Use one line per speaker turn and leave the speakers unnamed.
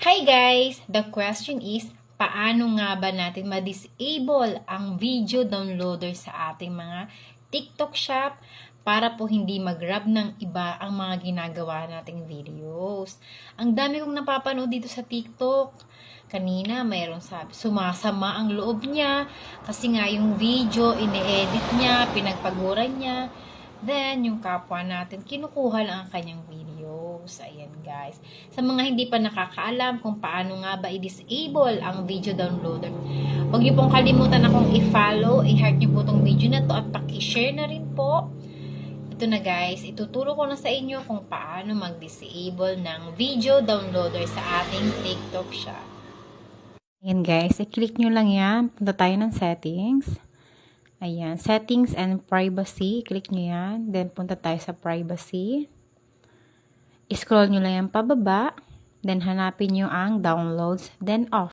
Hi guys! The question is, paano nga ba natin ma-disable ang video downloader sa ating mga TikTok shop para po hindi mag-grab ng iba ang mga ginagawa nating videos. Ang dami kong napapanood dito sa TikTok. Kanina, mayroong sabi, sumasama ang loob niya kasi nga yung video, ine-edit niya, pinagpaguran niya. Then, yung kapwa natin, kinukuha lang ang kanyang videos. Guys. Sa mga hindi pa nakakaalam kung paano nga ba i-disable ang video downloader, huwag niyo pong kalimutan akong i-follow, i-heart niyo po tong video na to at paki-share na rin po. Ito na guys, ituturo ko na sa inyo kung paano mag-disable ng video downloader sa ating TikTok shop. Ayan guys, i-click nyo lang yan. Punta tayo ng settings. Ayan, settings and privacy. Click nyo yan. Then, punta tayo sa privacy. I-scroll nyo lang yan pababa. Then, hanapin nyo ang downloads. Then, off.